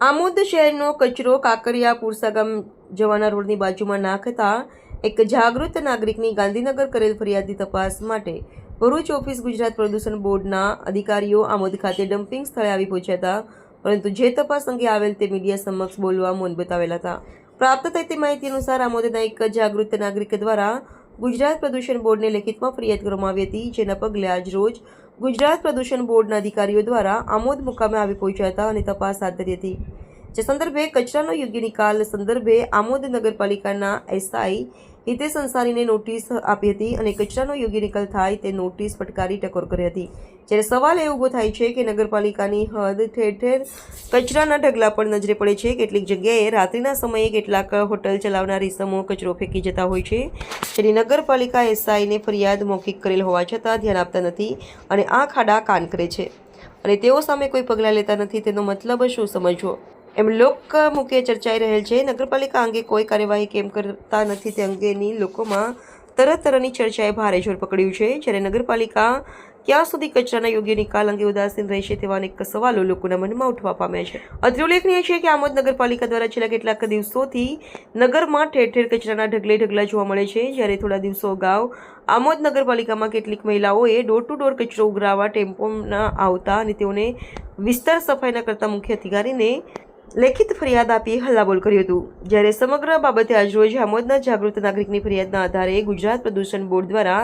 આમોદ શહેરનો કચરો કાંકરિયા પુરસા ગામ જવાના રોડની બાજુમાં નાખતા એક જાગૃત નાગરિકની ગાંધીનગર કરેલ ફરિયાદની તપાસ માટે ભરૂચ ઓફિસ ગુજરાત પ્રદૂષણ બોર્ડના અધિકારીઓ આમોદ ખાતે ડમ્પિંગ સ્થળે આવી પહોંચ્યા હતા. પરંતુ જે તપાસ અંગે આવેલ તે મીડિયા સમક્ષ બોલવા મૌન બતાવેલા હતા. પ્રાપ્ત થઈ તે માહિતી અનુસાર આમોદના એક જાગૃત નાગરિક દ્વારા ગુજરાત પ્રદૂષણ બોર્ડને લેખિતમાં ફરિયાદ કરવામાં આવી હતી, જેના પગલે આજ રોજ ગુજરાત પ્રદૂષણ બોર્ડના અધિકારીઓ દ્વારા આમોદ મુકામે આવી પહોંચ્યા હતા અને તપાસ હાથ ધરી હતી. જે સંદર્ભે કચરાનો યોગ્ય નિકાલ સંદર્ભે આમોદ નગરપાલિકાના એસઆઈ હિતેશ અંસારીને નોટિસ આપી હતી અને કચરાનો યોગ્ય નિકાલ થાય તે નોટિસ ફટકારી ટકોર કરી હતી. જ્યારે સવાલ એ ઊભો થાય છે કે નગરપાલિકાની હદ ઠેર ઠેર કચરાના ઢગલા પણ નજરે પડે છે, કેટલીક જગ્યાએ રાત્રિના સમયે કેટલાક હોટલ ચલાવનાર ઇસમો કચરો ફેંકી જતા હોય છે. જેની નગરપાલિકા એસઆઈને ફરિયાદ મૌખિક કરેલ હોવા છતાં ધ્યાન આપતા નથી અને આ ખાડા કાન કરે છે. અને તેઓ સામે કોઈ પગલાં લેતા નથી, તેનો મતલબ શું સમજવો? એમ લોકમુખે ચર્ચાઈ રહેલ છે. નગરપાલિકા અંગે કોઈ કાર્યવાહી કેમ કરતા નથી તે અંગેની લોકોમાં તરત તરહની ચર્ચાએ ભારે જોર પકડ્યું છે. જ્યારે નગરપાલિકા ક્યાં સુધી કચરાના યોગ્ય નિકાલ અંગે ઉદાસીન રહેશે તેવા અનેક સવાલો લોકોના મનમાં ઉઠવા પામ્યા છે. અત્રે ઉલ્લેખનીય છે કે આમોદ નગરપાલિકા દ્વારા છેલ્લા કેટલાક દિવસોથી નગરમાં ઠેર ઠેર કચરાના ઢગલે ઢગલા જોવા મળે છે. જ્યારે થોડા દિવસો અગાઉ આમોદ નગરપાલિકામાં કેટલીક મહિલાઓએ ડોર ટુ ડોર કચરો ઉઘરાવવા ટેમ્પોના આવતા અને તેઓને વિસ્તાર સફાઈના કરતા મુખ્ય અધિકારીને લેખિત ફરિયાદ આપી હલ્લાબોલ કર્યું હતું. જ્યારે સમગ્ર બાબતે આજરોજ આમોદના જાગૃત નાગરિકની ફરિયાદના આધારે ગુજરાત પ્રદૂષણ બોર્ડ દ્વારા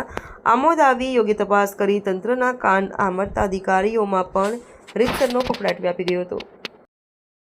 આમોદ આવી યોગ્ય તપાસ કરી તંત્રના કાન આમરતા અધિકારીઓમાં પણ રીતસરનો ફફડાટ વ્યાપી ગયો હતો.